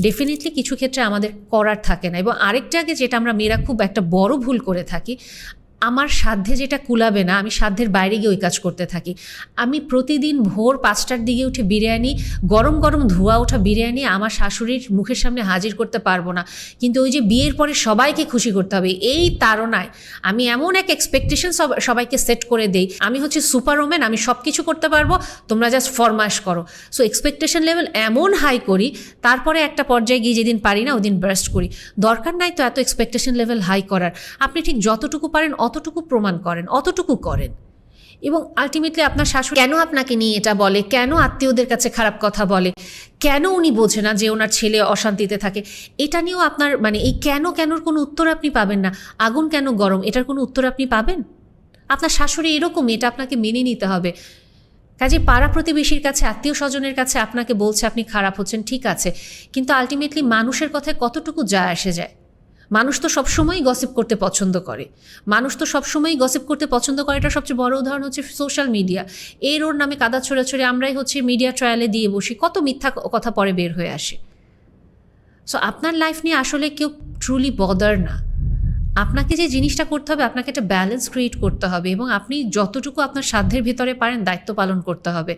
Definitely কিছু ক্ষেত্রে আমাদের করার থাকে না। এবং আরেকটা আগে যেটা আমরা, মেয়েরা খুব একটা বড় ভুল করে থাকি আমার সাধ্যে যেটা কুলাবে না, আমি সাধ্যের বাইরে গিয়ে ওই কাজ করতে থাকি। আমি প্রতিদিন ভোর পাঁচটার দিকে উঠে বিরিয়ানি, গরম গরম ধোয়া ওঠা বিরিয়ানি আমার শাশুড়ির মুখের সামনে হাজির করতে পারব না। কিন্তু ওই যে বিয়ের পরে সবাইকে খুশি করতে হবে, এই তাড়নায় আমি এমন এক এক্সপেকটেশন সবাইকে সেট করে দেই। আমি হচ্ছে সুপার ওমেন আমি সব কিছু করতে পারব, তোমরা জাস্ট ফরমাস করো। সো এক্সপেকটেশন লেভেল এমন হাই করি, তারপরে একটা পর্যায়ে গিয়ে যেদিন পারি না, ওদিন ব্রাস্ট করি। দরকার নাই তো এত এক্সপেকটেশন লেভেল হাই করার। আপনি ঠিক যতটুকু পারেন অতটুকু প্রমাণ করেন, অতটুকু করেন। এবং আলটিমেটলি আপনার শাশুড়ি কেন আপনাকে নিয়ে এটা বলে? কেন আত্মীয়দের কাছে খারাপ কথা বলে? কেন উনি বোঝে না যে ওনার ছেলে অশান্তিতে থাকে? এটা নিয়েও আপনার মানে এই কেন, কেনর কোনো উত্তর আপনি পাবেন না। আগুন কেন গরম? এটার কোনো উত্তর আপনি পাবেন? আপনার শাশুড়ি এরকম, এটা আপনাকে মেনে নিতে হবে। কাজে পাড়া প্রতিবেশীর কাছে, আত্মীয় স্বজনের কাছে আপনাকে বলছে, আপনি খারাপ হচ্ছেন, ঠিক আছে। কিন্তু আলটিমেটলি মানুষের কথায় কতটুকু যা আসে যায়? মানুষ তো সবসময়ই গসিপ করতে পছন্দ করে। মানুষ তো সবসময়ই গসিপ করতে পছন্দ করে। এটা সবচেয়ে বড় উদাহরণ হচ্ছে সোশ্যাল মিডিয়া এর ওর নামে কাদা ছড়াছড়ি, আমরাই হচ্ছে মিডিয়া ট্রায়ালে দিয়ে বসি। কত মিথ্যা কথা পরে বের হয়ে আসে। সো আপনার লাইফ নিয়ে আসলে কেউ ট্রুলি বদার না। আপনাকে যে জিনিসটা করতে হবে, আপনাকে একটা ব্যালেন্স ক্রিয়েট করতে হবে এবং আপনি যতটুকু আপনার সাধ্যের ভিতরে পারেন, দায়িত্ব পালন করতে হবে।